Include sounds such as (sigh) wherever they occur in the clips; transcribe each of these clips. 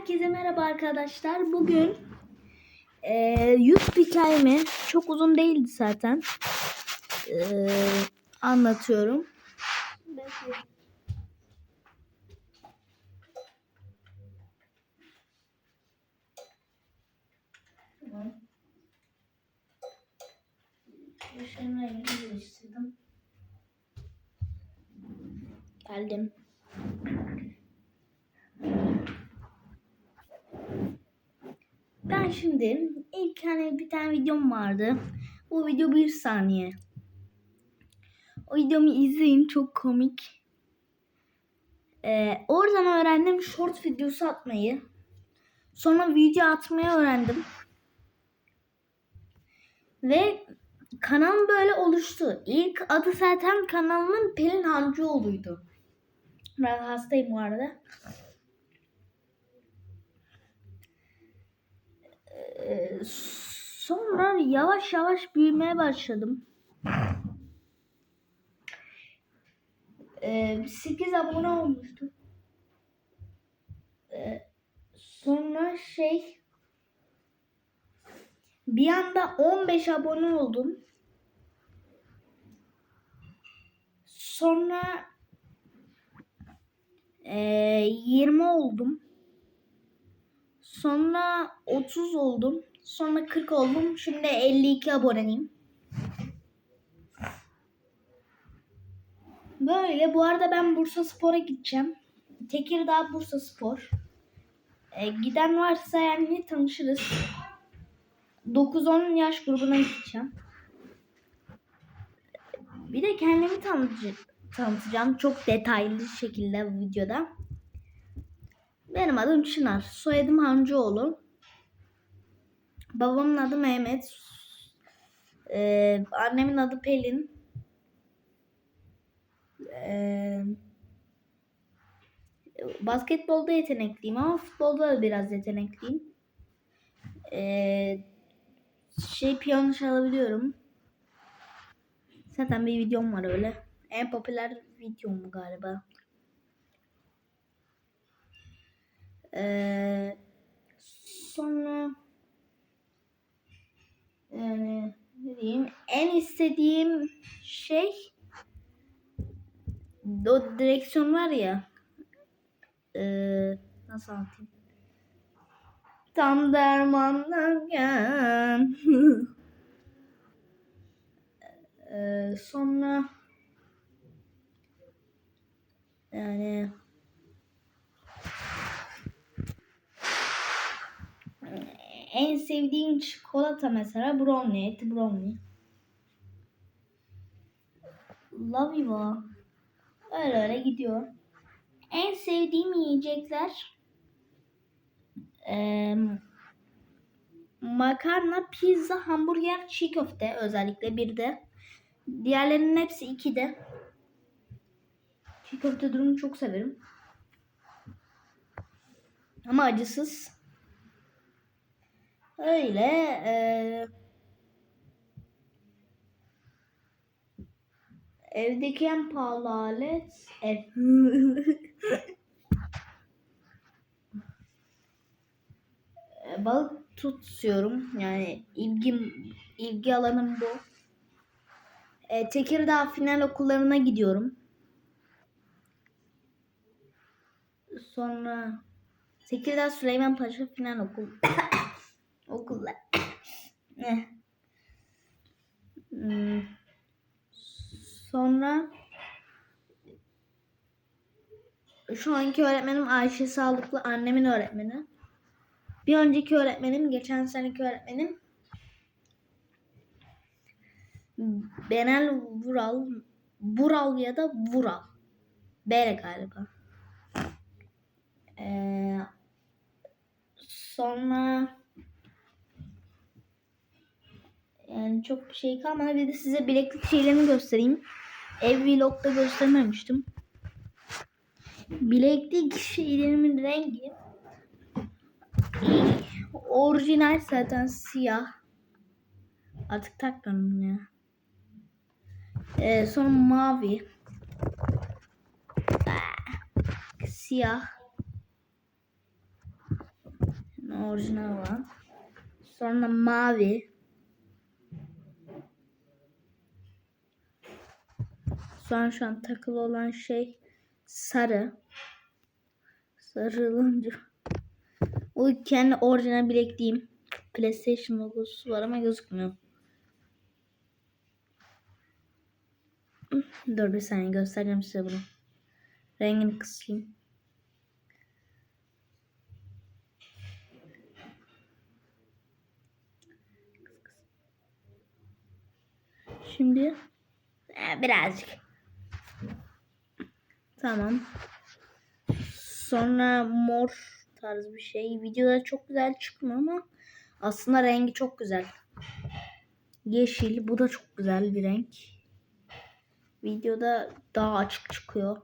Herkese merhaba arkadaşlar. Bugün e, YouTube hikayemi çok uzun değildi zaten. E, anlatıyorum. Rengini değiştirdim. Geldim. Şimdi ilk hani bir tane videom vardı. Bu video bir saniye. O videomu izleyin çok komik. Ee, oradan öğrendim short videosu atmayı. Sonra video atmayı öğrendim. Ve kanal böyle oluştu. İlk adı zaten kanalımın Pelin Hancıoğlu'ydu. Ben hastayım bu arada. Ee, sonra yavaş yavaş büyümeye başladım. Ee, 8 abone olmuştum. Ee, sonra şey bir anda 15 abone oldum. Sonra e, 20 oldum. Sonra 30 oldum. Sonra 40 oldum. Şimdi 52 aboneyim. Böyle. Bu arada ben Bursa Spor'a gideceğim. Tekirdağ Bursa Spor. E, giden varsa yani tanışırız. 9-10 yaş grubuna gideceğim. Bir de kendimi tanıtacağım, çok detaylı şekilde videoda. Benim adım Çınar. Soyadım Hancıoğlu. Babamın adı Mehmet. Ee, annemin adı Pelin. Ee, basketbolda yetenekliyim ama futbolda da biraz yetenekliyim. Ee, şey piyano çalabiliyorum. Zaten bir videom var öyle. En popüler videom galiba. Ee, sonra yani ne diyeyim en istediğim şey o direksiyon var ya ee, nasıl anlatayım? Tam dermanlarken (laughs) ee, sonra yani en sevdiğim çikolata mesela brownie, eti brownie. You. Öyle öyle gidiyor. En sevdiğim yiyecekler eee, makarna, pizza, hamburger, çiğ köfte özellikle bir de. Diğerlerinin hepsi iki de. Çiğ köfte durumu çok severim. Ama acısız. Öyle. E, evdeki en pahalı alet ev. E, Balık tutuyorum. Yani ilgim ilgi alanım bu. E, Tekirdağ final okullarına gidiyorum. Sonra Tekirdağ Süleyman Paşa final okul. Okullar. Ne? (coughs) Hmm. Sonra şu anki öğretmenim Ayşe Sağlıklı annemin öğretmeni. Bir önceki öğretmenim, geçen seneki öğretmenim Benel Vural Vural ya da Vural. Bere galiba. Ee, sonra yani çok bir şey kalmadı. Bir de size bileklik şeylerini göstereyim. Ev vlogda göstermemiştim. Bileklik şeylerimin rengi orijinal zaten siyah. Artık takmıyorum ya. Ee, sonra mavi. Ah, Siyah. Orijinal olan. Sonra mavi. Sonra şu an takılı olan şey sarı. Sarılınca. Bu kendi orijinal bilekliğim. PlayStation logosu var ama gözükmüyor. Dur bir saniye göstereceğim size bunu. Rengini kısayım. Şimdi e, birazcık. Tamam. Sonra mor tarz bir şey. Videoda çok güzel çıkmıyor ama aslında rengi çok güzel. Yeşil. Bu da çok güzel bir renk. Videoda daha açık çıkıyor.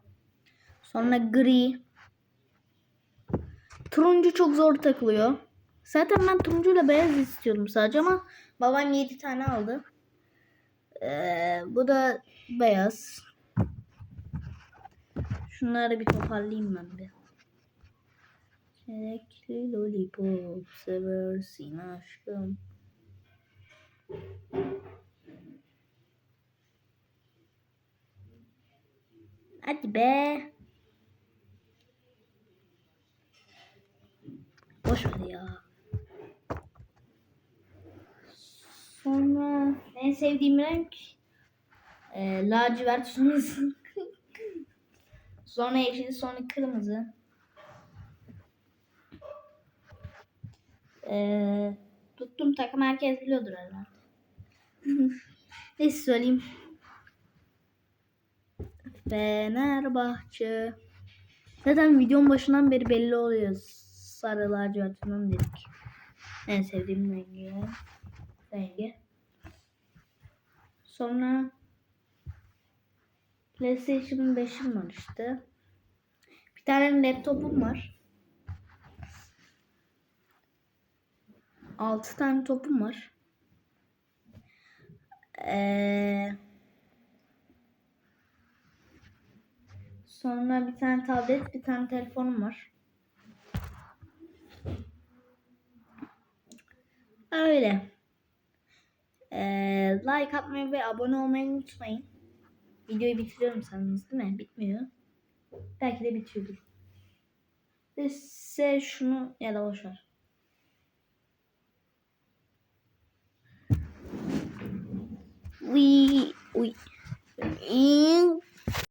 Sonra gri. Turuncu çok zor takılıyor. Zaten ben turuncuyla beyaz istiyordum sadece ama babam 7 tane aldı. Ee, bu da beyaz. Şunları bir toparlayayım ben bir. Çilekli lollipop seversin aşkım. Hadi be. Boş ver ya. Sonra en sevdiğim renk e, lacivert sonra sonra yeşil sonra kırmızı. E, tuttum takım herkes biliyordur herhalde. (laughs) Neyse söyleyeyim. Fenerbahçe. Zaten videonun başından beri belli oluyor. Sarı lacivertinden dedik. En sevdiğim rengi. Rengi. Sonra PlayStation 5'im var işte. Bir tane laptopum var. 6 tane topum var. Ee, sonra bir tane tablet, bir tane telefonum var. Öyle. Ee, like atmayı ve abone olmayı unutmayın. Videoyu bitiriyorum sandınız değil mi? Bitmiyor. Belki de bitiyordur. Size şunu ya da boşver. Uy, uy.